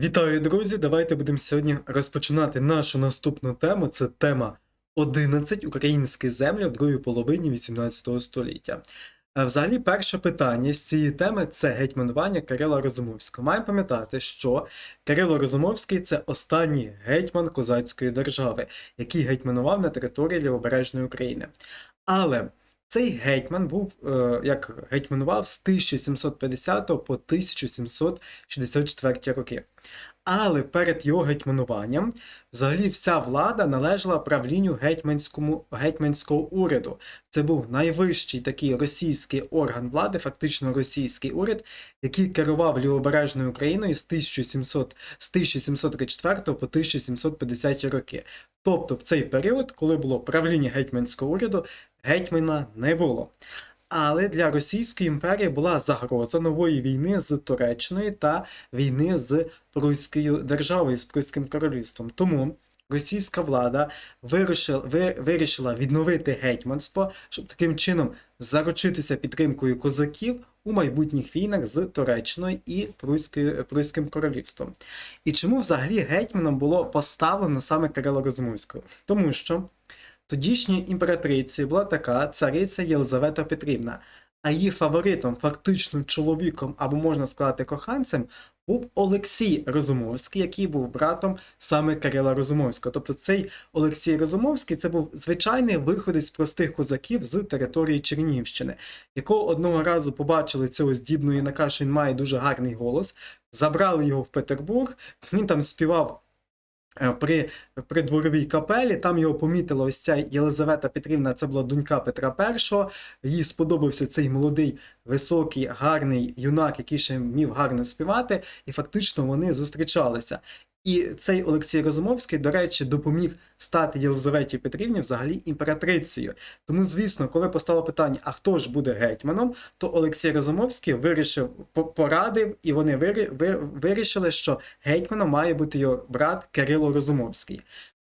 Вітаю, друзі! Давайте будемо сьогодні розпочинати нашу наступну тему. Це тема 11 українські землі в другій половині 18 століття. Е, Взагалі, перше питання з цієї теми це гетьманування Кирила Розумовського. Маємо пам'ятати, що Кирило Розумовський це останній гетьман козацької держави, який гетьманував на території Лівобережної України. Але цей гетьман був е, як гетьманував з 1750 по 1764 роки. Але перед його гетьмануванням взагалі вся влада належала правлінню гетьманському гетьманського уряду. Це був найвищий такий російський орган влади, фактично російський уряд, який керував лівобережною Україною з 1700, з 1734 по 1750 роки. Тобто в цей період, коли було правління гетьманського уряду, гетьмана не було. Але для Російської імперії була загроза нової війни з Туреччиною та війни з Пруською державою, з Пруським королівством. Тому російська влада вирішила, вирішила відновити гетьманство, щоб таким чином заручитися підтримкою козаків у майбутніх війнах з Туреччиною і Пруською, Пруським королівством. І чому взагалі гетьманом було поставлено саме Кирило Розумовського? Тому що Тодішньою імператрицею була така цариця Єлизавета Петрівна, а її фаворитом, фактично чоловіком, або можна сказати, коханцем, був Олексій Розумовський, який був братом саме Кирила Розумовського. Тобто цей Олексій Розумовський це був звичайний виходець простих козаків з території Чернігівщини, якого одного разу побачили цього здібного юнака, що він має дуже гарний голос, забрали його в Петербург, він там співав при, при дворовій капелі. Там його помітила ось ця Єлизавета Петрівна, це була донька Петра І. Їй сподобався цей молодий, високий, гарний юнак, який ще вмів гарно співати, і фактично вони зустрічалися. І цей Олексій Розумовський, до речі, допоміг стати Єлизаветі Петрівні взагалі імператрицею. Тому, звісно, коли постало питання, а хто ж буде гетьманом, то Олексій Розумовський вирішив, по- порадив, і вони вирі- вирішили, що гетьманом має бути його брат Кирило Розумовський.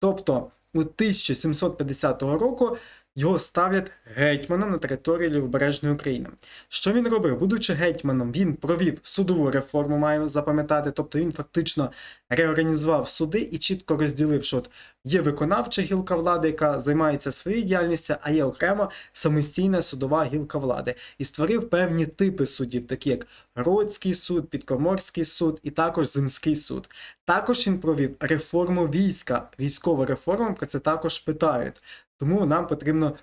Тобто у 1750 року його ставлять гетьманом на території Лівобережної України. Що він робив? Будучи гетьманом, він провів судову реформу, маю запам'ятати. Тобто він фактично реорганізував суди і чітко розділив, що от є виконавча гілка влади, яка займається своєю діяльністю, а є окремо самостійна судова гілка влади. І створив певні типи судів, такі як Гродський суд, Підкоморський суд і також Земський суд. Також він провів реформу війська, військову реформу, про це також питають. Тому нам потрібно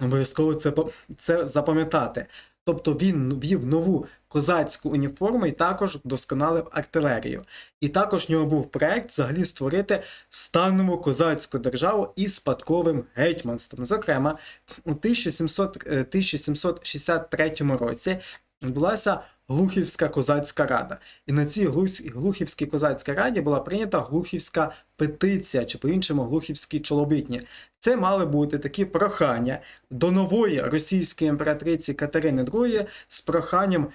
обов'язково це, це запам'ятати. Тобто він ввів нову козацьку уніформу і також вдосконалив артилерію. І також в нього був проект взагалі створити станову козацьку державу із спадковим гетьманством. Зокрема, у 1700, е, 1763 році відбулася Глухівська козацька рада. І на цій Глухівській козацькій раді була прийнята Глухівська петиція, чи по-іншому Глухівські чоловітні. Це мали бути такі прохання до нової російської імператриці Катерини II з проханням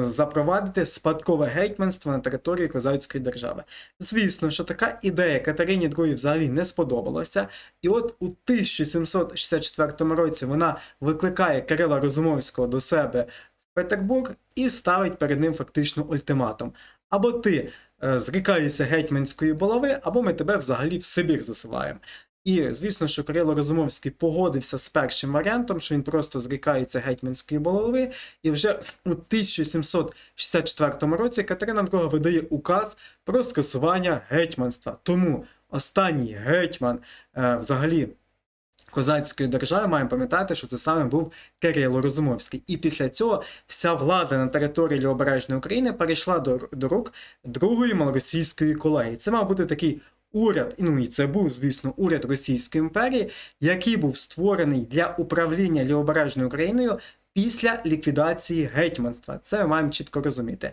запровадити спадкове гетьманство на території козацької держави. Звісно, що така ідея Катерині II взагалі не сподобалася, і от у 1764 році вона викликає Кирила Розумовського до себе в Петербург і ставить перед ним фактично ультиматум. Або ти зрікаєшся гетьманської булави, або ми тебе взагалі в Сибір засилаємо. І звісно, що Кирило Розумовський погодився з першим варіантом, що він просто зрікається гетьманської булави, і вже у 1764 році Катерина II видає указ про скасування гетьманства. Тому останній гетьман е, взагалі козацької держави маємо пам'ятати, що це саме був Кирило Розумовський. І після цього вся влада на території Лівобережної України перейшла до, до рук другої малоросійської колегії. Це мав бути такий уряд, ну і це був, звісно, уряд Російської імперії, який був створений для управління Лівобережною Україною після ліквідації гетьманства. Це маємо чітко розуміти.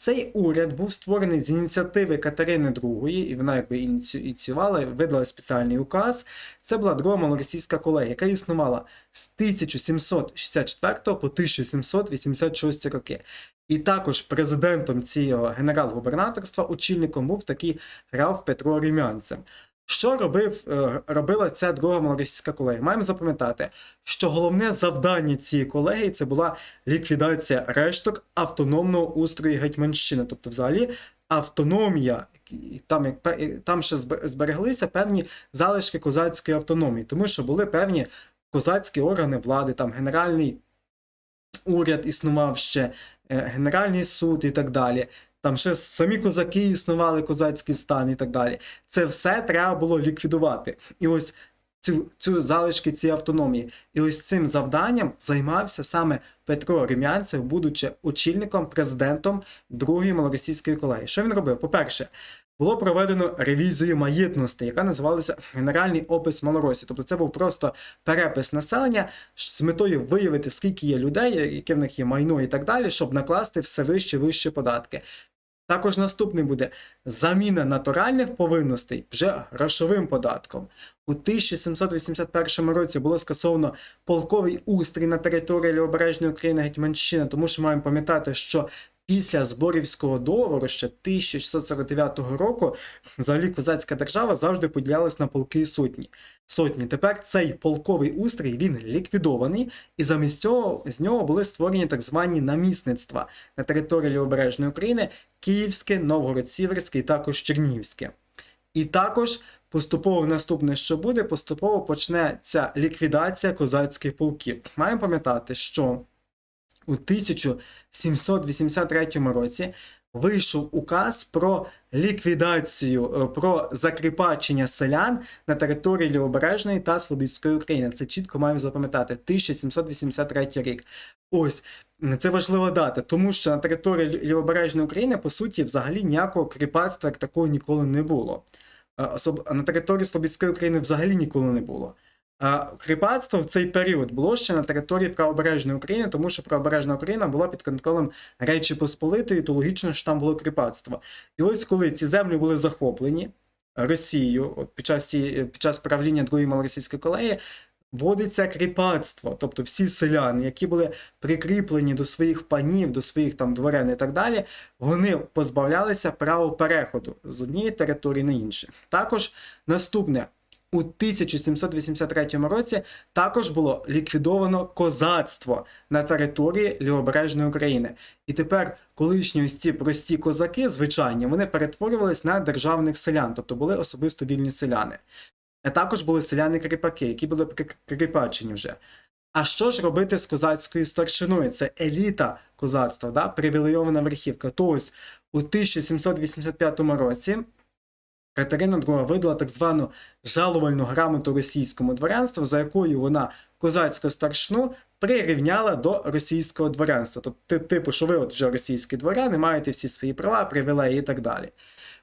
Цей уряд був створений з ініціативи Катерини II, і вона якби ініці- ініціювала, видала спеціальний указ. Це була друга малоросійська колегія, яка існувала з 1764 по 1786 роки. І також президентом цього генерал-губернаторства, очільником був такий граф Петро Рімянцев. Що робив, е, робила ця друга малоросійська колегія? Маємо запам'ятати, що головне завдання цієї колегії це була ліквідація решток автономного устрою Гетьманщини. Тобто, взагалі, автономія. Там, як, там ще збереглися певні залишки козацької автономії, тому що були певні козацькі органи влади, там генеральний уряд існував ще, е, Генеральний суд і так далі. Там ще самі козаки існували, козацький стан і так далі. Це все треба було ліквідувати. І ось цю, цю залишки цієї автономії. І ось цим завданням займався саме Петро Рем'янцев, будучи очільником, президентом Другої малоросійської колегії. Що він робив? По-перше, було проведено ревізію маєтності, яка називалася Генеральний опис Малоросії. Тобто це був просто перепис населення з метою виявити, скільки є людей, яке в них є майно і так далі, щоб накласти все вище вищі податки. Також наступний буде заміна натуральних повинностей вже грошовим податком. У 1781 році було скасовано полковий устрій на території Лівобережної України Гетьманщини, тому що маємо пам'ятати, що після Зборівського договору ще 1649 року взагалі козацька держава завжди поділялась на полки і сотні. Сотні. Тепер цей полковий устрій він ліквідований, і замість цього з нього були створені так звані намісництва на території Лівобережної України Київське, Новгород-Сіверське і також Чернігівське. І також поступово наступне, що буде, поступово почнеться ліквідація козацьких полків. Маємо пам'ятати, що у 1783 році вийшов указ про ліквідацію, е, про закріпачення селян на території Лівобережної та Слобідської України. Це чітко маємо запам'ятати. 1783 рік. Ось це важлива дата, тому що на території Лівобережної України, по суті, взагалі ніякого кріпацтва такого ніколи не було. Е, на території Слобідської України взагалі ніколи не було. Кріпацтво в цей період було ще на території правобережної України, тому що правобережна Україна була під контролем Речі Посполитої, то логічно, що там було кріпацтво. І ось коли ці землі були захоплені Росією, от під час цієї- під час правління Другої малоросійської колеї, вводиться кріпацтво, тобто всі селяни, які були прикріплені до своїх панів, до своїх там дворян і так далі, вони позбавлялися права переходу з однієї території на іншу. Також наступне. У 1783 році також було ліквідовано козацтво на території Лівобережної України. І тепер колишні ось ці прості козаки, звичайні, вони перетворювались на державних селян, тобто були особисто вільні селяни. А також були селяни-кріпаки, які були прикріпачені вже. А що ж робити з козацькою старшиною? Це еліта козацтва, да? привілейована верхівка. То ось у 1785 році Катерина II видала так звану жалувальну грамоту російському дворянству, за якою вона козацьку старшину прирівняла до російського дворянства. Тобто, типу, що ви от вже російські дворяни, маєте всі свої права, привілеї і так далі.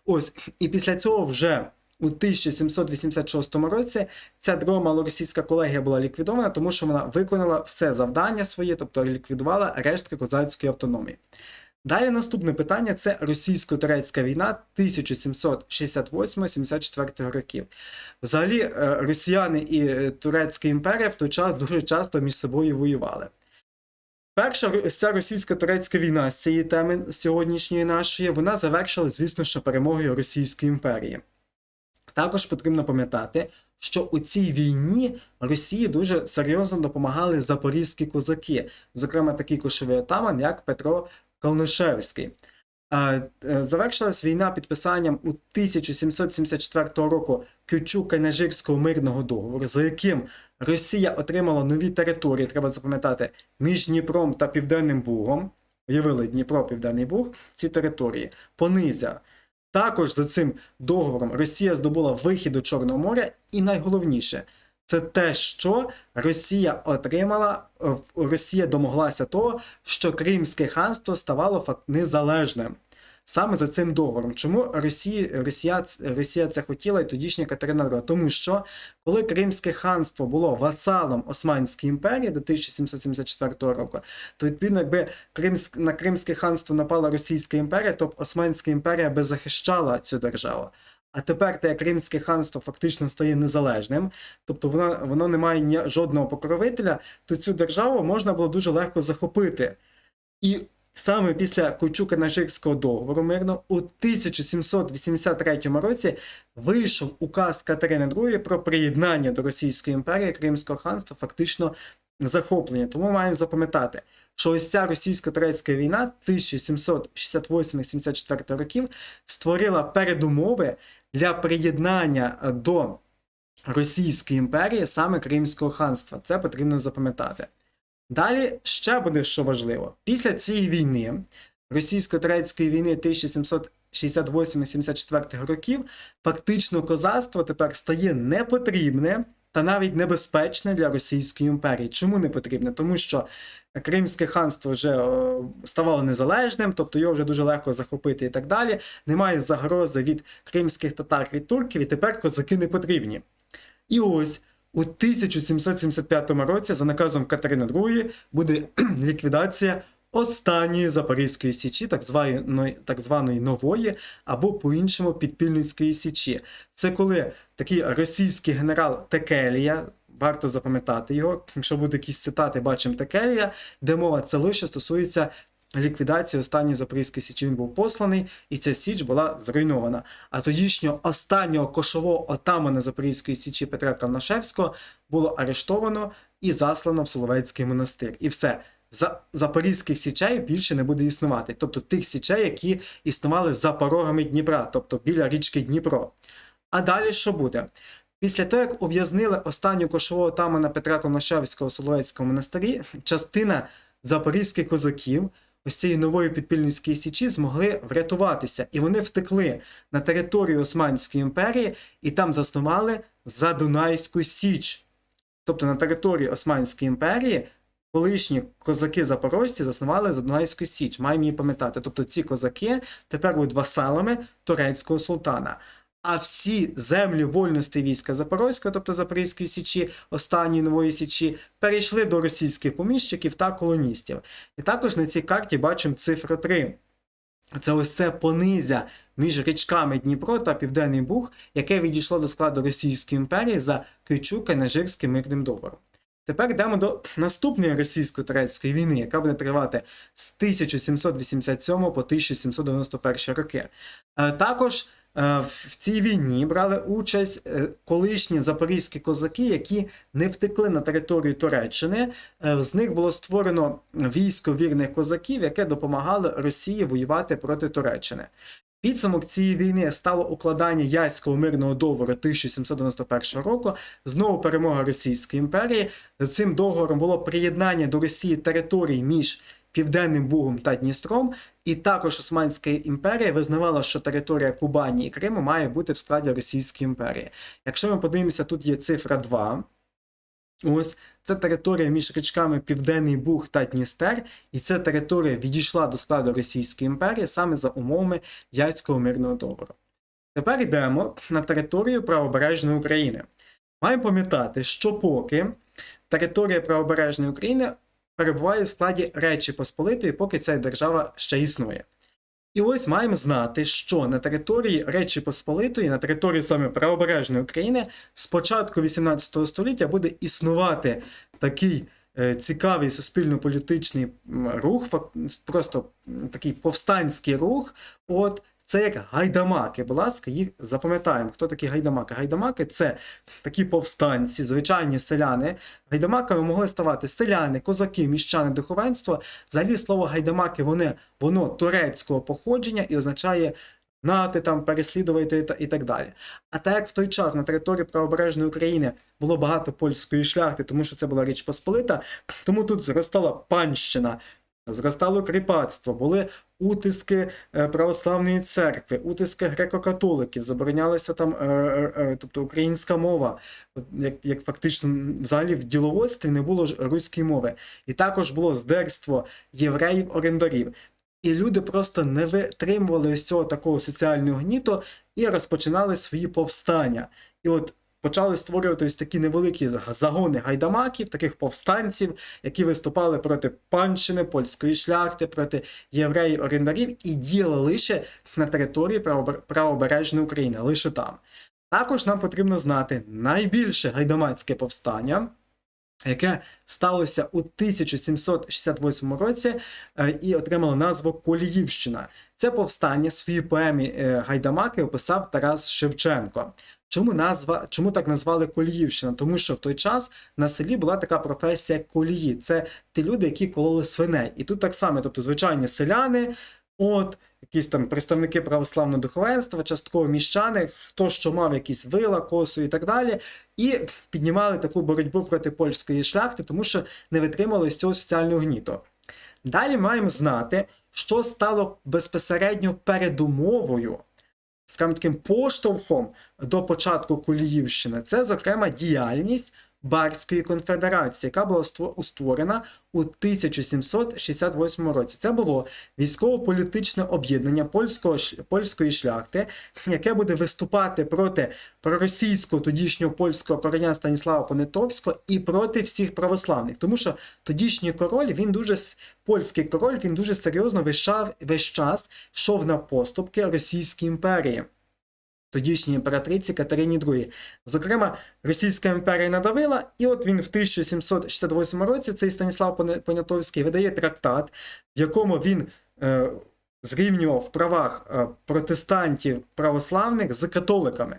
Ось, і після цього вже у 1786 році ця друга малоросійська колегія була ліквідована, тому що вона виконала все завдання своє, тобто ліквідувала рештки козацької автономії. Далі наступне питання це російсько-турецька війна 1768-74 років. Взагалі, е, росіяни і е, Турецька імперія в той час дуже часто між собою воювали. Перша ця російсько-турецька війна з цієї теми сьогоднішньої нашої, вона завершилась, звісно, що перемогою Російської імперії. Також потрібно пам'ятати, що у цій війні Росії дуже серйозно допомагали запорізькі козаки, зокрема такий кошовий отаман, як Петро Калнишевський. Е, Завершилась війна підписанням у 1774 року Кючук-Канежирського мирного договору, за яким Росія отримала нові території, треба запам'ятати, між Дніпром та Південним Бугом. Уявили Дніпро, Південний Буг, ці території, понизя. Також за цим договором Росія здобула вихід до Чорного моря, і найголовніше, це те, що Росія отримала, е, Росія домоглася того, що Кримське ханство ставало незалежним. Саме за цим договором. Чому Росія, Росія, Росія це хотіла і тодішня Катерина II? Тому що коли Кримське ханство було васалом Османської імперії до 1774 року, то відповідно, якби Кримськ, на Кримське ханство напала Російська імперія, то Османська імперія би захищала цю державу. А тепер те Кримське ханство фактично стає незалежним, тобто воно, воно не має ні, жодного покровителя, то цю державу можна було дуже легко захопити. І саме після Кольчука-Нажирського договору мирно у 1783 році вийшов указ Катерини II про приєднання до Російської імперії Кримського ханства, фактично захоплення. Тому маємо запам'ятати, що ось ця російсько-турецька війна 1768-74 років створила передумови для приєднання е, до Російської імперії саме Кримського ханства. Це потрібно запам'ятати. Далі ще буде що важливо. Після цієї війни, російсько-турецької війни 1768-74 років, фактично козацтво тепер стає непотрібне та навіть небезпечне для Російської імперії. Чому не потрібне? Тому що Кримське ханство вже е, ставало незалежним, тобто його вже дуже легко захопити і так далі. Немає загрози від кримських татар від турків, і тепер козаки не потрібні. І ось у 1775 році, за наказом Катерини II, буде ліквідація останньої Запорізької січі, так званої, так званої нової, або по-іншому підпільницької січі. Це коли такий російський генерал Текелія. Варто запам'ятати його. Якщо будуть якісь цитати, бачимо Текелія, де мова це лише стосується ліквідації останньої Запорізької січі. Він був посланий, і ця січ була зруйнована. А тодішнього останнього кошового отамана Запорізької січі Петра Кавнашевського було арештовано і заслано в Соловецький монастир. І все. За Запорізьких січей більше не буде існувати, тобто тих січей, які існували за порогами Дніпра, тобто біля річки Дніпро. А далі що буде? Після того, як ув'язнили останню кошового отамана Петра Коношевського в Соловецькому монастирі, частина запорізьких козаків ось цієї нової підпільницької січі змогли врятуватися, і вони втекли на територію Османської імперії і там заснували Задунайську Січ. Тобто на території Османської імперії колишні козаки запорожці заснували Задунайську Січ. Маємо її пам'ятати. Тобто ці козаки тепер будуть васалами турецького султана. А всі землі вольності війська Запорозького, тобто Запорізької Січі, останньої нової Січі, перейшли до російських поміщиків та колоністів. І також на цій карті бачимо цифру 3. Це ось це понизя між річками Дніпро та Південний Буг, яке відійшло до складу Російської імперії за Кичука-Нажирським мирним договором. Тепер йдемо до наступної російсько-турецької війни, яка буде тривати з 1787 по 1791 роки. Е, Також е, в цій війні брали участь е, колишні запорізькі козаки, які не втекли на територію Туреччини. З них було створено військо вірних козаків, яке допомагало Росії воювати проти Туреччини. Підсумок цієї війни стало укладання Яського мирного договору 1791 року, знову перемога Російської імперії. За цим договором було приєднання до Росії територій між Південним Бугом та Дністром, і також Османська імперія визнавала, що територія Кубані і Криму має бути в складі Російської імперії. Якщо ми подивимося, тут є цифра 2. Ось це територія між річками Південний Буг та Дністер, і ця територія відійшла до складу Російської імперії саме за умовами Яйського мирного договору. Тепер йдемо на територію правобережної України. Маємо пам'ятати, що поки територія правобережної України перебуває в складі Речі Посполитої, поки ця держава ще існує. І ось маємо знати, що на території Речі Посполитої, на території саме правобережної України, з початку 18 століття буде існувати такий е, цікавий суспільно-політичний рух, просто такий повстанський рух. От це як гайдамаки. Будь ласка, їх запам'ятаємо. Хто такі гайдамаки? Гайдамаки це такі повстанці, звичайні селяни. Гайдамаками могли ставати селяни, козаки, міщани, духовенство. Взагалі слово гайдамаки вони, воно турецького походження і означає гнати, там, переслідувати і так далі. А так як в той час на території правобережної України було багато польської шляхти, тому що це була Річ Посполита, тому тут зростала панщина. Зростало кріпацтво, були утиски е, православної церкви, утиски греко-католиків, заборонялася там, е, е, тобто українська мова, як, як фактично взагалі в діловодстві не було ж руської мови. І також було здерство євреїв-орендарів. І люди просто не витримували ось цього такого соціального гніту і розпочинали свої повстання. І от почали створювати ось такі невеликі загони гайдамаків, таких повстанців, які виступали проти панщини, польської шляхти, проти євреїв-орендарів і діяли лише на території правобережної України, лише там. Також нам потрібно знати найбільше гайдамацьке повстання. яке сталося у 1768 році е, і отримало назву Коліївщина. Це повстання в своїй поемі е, Гайдамаки описав Тарас Шевченко. Чому назва, чому так назвали Коліївщина? Тому що в той час на селі була така професія колії. Це ті люди, які кололи свиней. І тут так само, тобто звичайні селяни, от якісь там представники православного духовенства, частково міщани, хто що мав якісь вила, косу і так далі, і піднімали таку боротьбу проти польської шляхти, тому що не витримали з цього соціального гніту. Далі маємо знати, що стало безпосередньо передумовою, скажімо таким поштовхом до початку Куліївщини. Це, зокрема, діяльність Барської конфедерації, яка була ство- створена у 1768 році. Це було військово-політичне об'єднання польського, польської шляхти, яке буде виступати проти проросійського тодішнього польського короля Станіслава Понятовського і проти всіх православних. Тому що тодішній король, він дуже польський король, він дуже серйозно вищав весь час йшов на поступки Російській імперії тодішній імператриці Катерині II. Зокрема, Російська імперія надавила, і от він в 1768 році цей Станіслав Поня- Понятовський видає трактат, в якому він е, зрівнював в правах е, протестантів православних з католиками.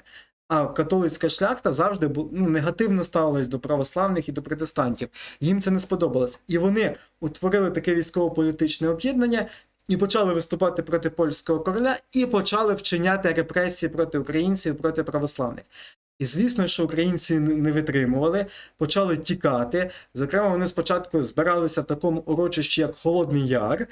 А католицька шляхта завжди ну, негативно ставилась до православних і до протестантів. Їм це не сподобалось. І вони утворили таке військово-політичне об'єднання, і почали виступати проти польського короля, і почали вчиняти репресії проти українців, проти православних. І звісно, що українці не витримували, почали тікати. Зокрема, вони спочатку збиралися в такому урочищі, як Холодний Яр,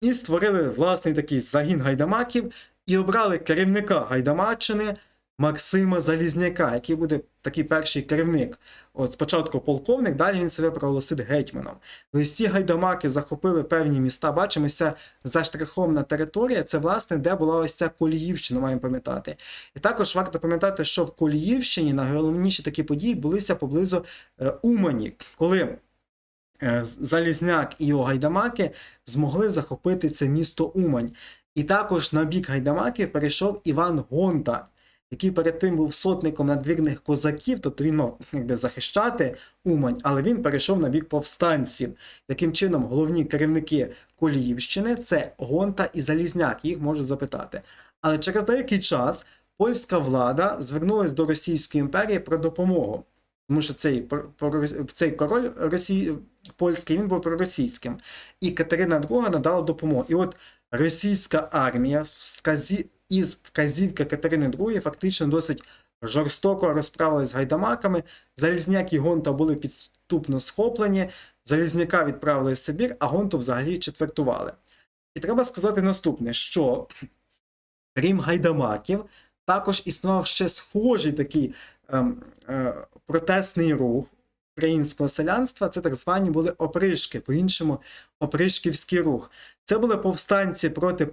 і створили власний такий загін гайдамаків, і обрали керівника Гайдамаччини Максима Залізняка, який буде такий перший керівник. От спочатку полковник, далі він себе проголосить гетьманом. Ось ці гайдамаки захопили певні міста. Бачимо, ось ця заштрихована територія. Це власне де була ось ця Коліївщина, маємо пам'ятати. І також варто пам'ятати, що в Коліївщині найголовніші такі події відбулися поблизу е, Умані, коли е, Залізняк і його гайдамаки змогли захопити це місто Умань. І також на бік гайдамаків перейшов Іван Гонта, який перед тим був сотником надвірних козаків, тобто він мав якби, захищати Умань, але він перейшов на бік повстанців. Таким чином, головні керівники Коліївщини це Гонта і Залізняк, їх можуть запитати. Але через деякий час польська влада звернулась до Російської імперії про допомогу. Тому що цей, цей король Росії, польський він був проросійським. І Катерина II надала допомогу. І от російська армія з вказі... із вказівки Катерини II фактично досить жорстоко розправилась з гайдамаками. Залізняк і Гонта були підступно схоплені. Залізняка відправили в Сибір, а Гонту взагалі четвертували. І треба сказати наступне: що крім гайдамаків, також існував ще схожий такий ем, е, протестний рух українського селянства. Це так звані були опришки, по-іншому опришківський рух. Це були повстанці проти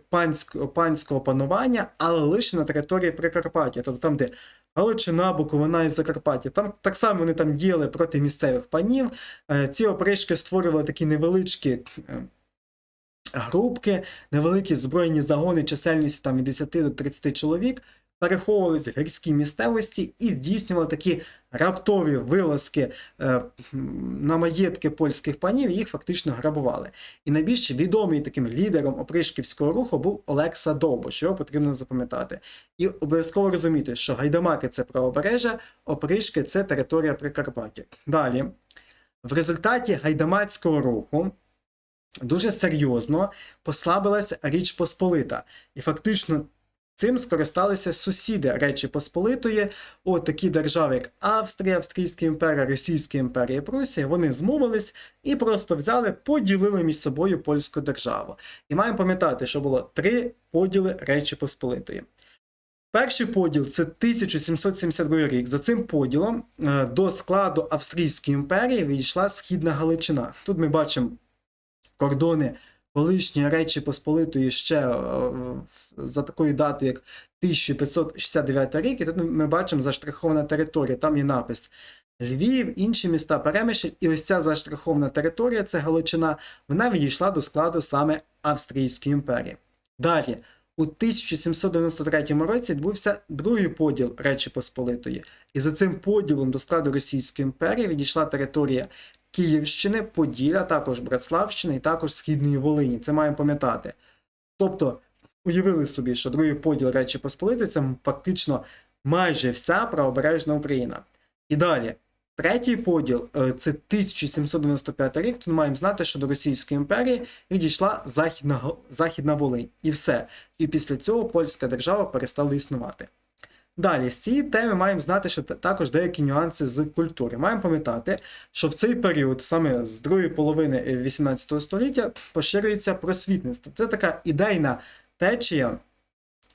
панського, панування, але лише на території Прикарпаття, тобто там, де Галичина, Буковина і Закарпаття. Там так само вони там діяли проти місцевих панів. Е, Ці опришки створювали такі невеличкі. е, Групки, невеликі збройні загони чисельністю там від 10 до 30 чоловік, переховувались в гірській місцевості і здійснювали такі раптові вилазки е, на маєтки польських панів, і їх фактично грабували. І найбільш відомий таким лідером опришківського руху був Олекса Довбуш, його потрібно запам'ятати. І обов'язково розуміти, що гайдамаки це правобережжя, опришки це територія Прикарпаття. Далі, в результаті гайдамацького руху дуже серйозно послабилася Річ Посполита. І фактично цим скористалися сусіди Речі Посполитої, от такі держави, як Австрія, Австрійська імперія, Російська імперія і Прусія, вони змовились і просто взяли, поділили між собою польську державу. І маємо пам'ятати, що було три поділи Речі Посполитої. Перший поділ це 1772 рік. За цим поділом е, до складу Австрійської імперії відійшла Східна Галичина. Тут ми бачимо кордони колишньої Речі Посполитої ще е, за такою датою, як 1569 рік. І тут ми бачимо заштрихована територія. Там є напис Львів, інші міста Перемишль. І ось ця заштрихована територія, це Галичина, вона відійшла до складу саме Австрійської імперії. Далі. У 1793 році відбувся другий поділ Речі Посполитої, і за цим поділом до складу Російської імперії відійшла територія Київщини, Поділля, також Братславщини і також Східної Волині. Це маємо пам'ятати. Тобто, уявили собі, що другий поділ Речі Посполитої це фактично майже вся правобережна Україна. І далі. Третій поділ е, це 1795 рік. Тут маємо знати, що до Російської імперії відійшла Західна, Західна Волинь. І все. І після цього польська держава перестала існувати. Далі, з цієї теми маємо знати, що також деякі нюанси з культури. Маємо пам'ятати, що в цей період, саме з другої половини е, 18 століття, поширюється просвітництво. Це така ідейна течія,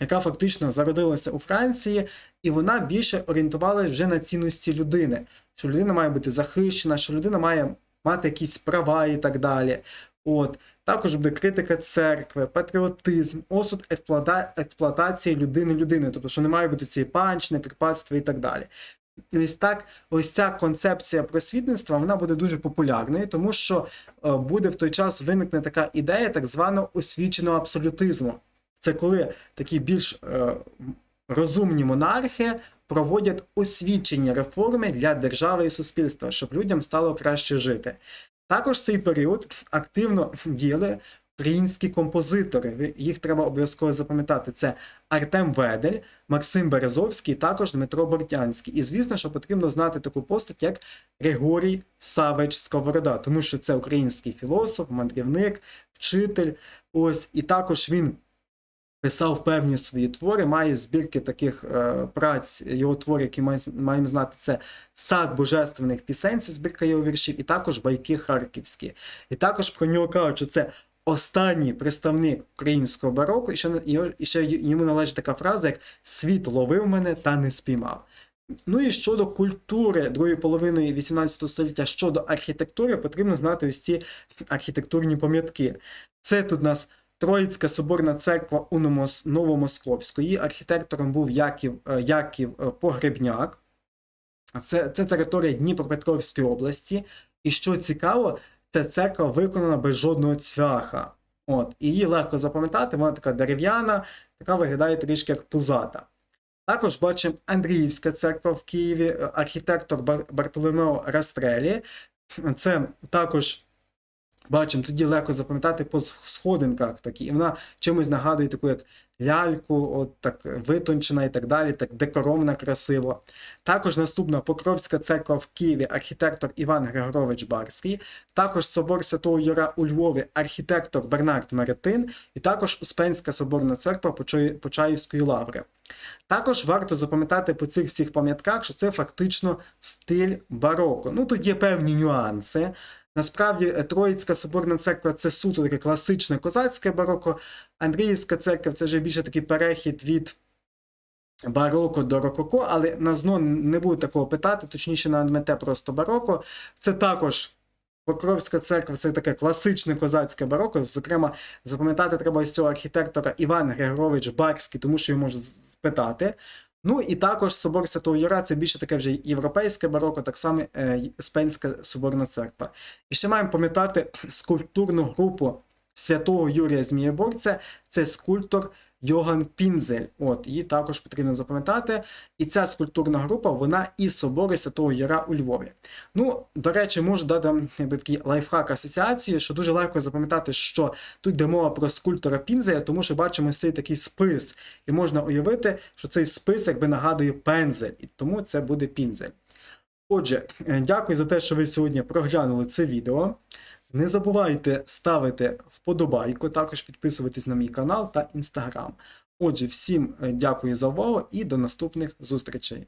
яка фактично зародилася у Франції, і вона більше орієнтувалася вже на цінності людини, що людина має бути захищена, що людина має мати якісь права і так далі. От. Також буде критика церкви, патріотизм, осуд експлуата... експлуатації людини людини, тобто, що не має бути цієї панчини, кріпацтва і так далі. І ось так, ось ця концепція просвітництва вона буде дуже популярною, тому що е, буде в той час виникне така ідея так званого освіченого абсолютизму. Це коли такі більш е, розумні монархи проводять освічені реформи для держави і суспільства, щоб людям стало краще жити. Також в цей період активно діяли українські композитори. Їх треба обов'язково запам'ятати. Це Артем Ведель, Максим Березовський, також Дмитро Бортянський. І звісно, що потрібно знати таку постать, як Григорій Савич Сковорода, тому що це український філософ, мандрівник, вчитель. Ось і також він писав певні свої твори, має збірки таких е, праць, його твори, які має- маємо знати, це сад божественних пісень, це збірка його віршів, і також байки харківські. І також про нього кажуть, що це останній представник українського бароку, і ще, і ще йому належить така фраза, як світ ловив мене та не спіймав. Ну і щодо культури другої половини 18 століття, щодо архітектури, потрібно знати ось ці архітектурні пам'ятки. Це тут у нас Троїцька соборна церква у. Її архітектором був Яків, е, Яків е, Погребняк. Це, це територія Дніпропетровської області. І що цікаво, ця церква виконана без жодного цвяха. От, її легко запам'ятати, вона така дерев'яна, така виглядає трішки як пузата. Також бачимо Андріївська церква в Києві, е, архітектор Бар- Бартоломео Растрелі. Це також бачимо, тоді легко запам'ятати по сходинках такі. І вона чимось нагадує таку як ляльку, от так витончена і так далі, так декорована красиво. Також наступна Покровська церква в Києві, архітектор Іван Григорович Барський. Також собор Святого Юра у Львові, архітектор Бернард Меретин, і також Успенська соборна церква Почаївської лаври. Також варто запам'ятати по цих всіх пам'ятках, що це фактично стиль бароко. Ну тут є певні нюанси. Насправді, е, Троїцька соборна церква це суто таке класичне козацьке бароко. Андріївська церква це вже більше такий перехід від бароко до рококо, але на ЗНО не буде такого питати, точніше на НМТ просто бароко. Це також Покровська церква це таке класичне козацьке бароко. Зокрема, запам'ятати треба ось цього архітектора Іван Григорович Барський, тому що його можна спитати. Ну і також собор Святого Юра це більше таке вже європейське бароко, так само Іспанська Спенська соборна церква. І ще маємо пам'ятати скульптурну групу святого Юрія Змієборця. Це скульптор Йоган Пінзель. От, її також потрібно запам'ятати. І ця скульптурна група, вона із собору Святого Юра у Львові. Ну, до речі, можу дати якби, такий лайфхак асоціації, що дуже легко запам'ятати, що тут йде мова про скульптора Пінзеля, тому що бачимо цей такий спис. І можна уявити, що цей спис якби нагадує пензель, і тому це буде пінзель. Отже, е, дякую за те, що ви сьогодні проглянули це відео. Не забувайте ставити вподобайку, також підписуватись на мій канал та інстаграм. Отже, всім е, дякую за увагу і до наступних зустрічей.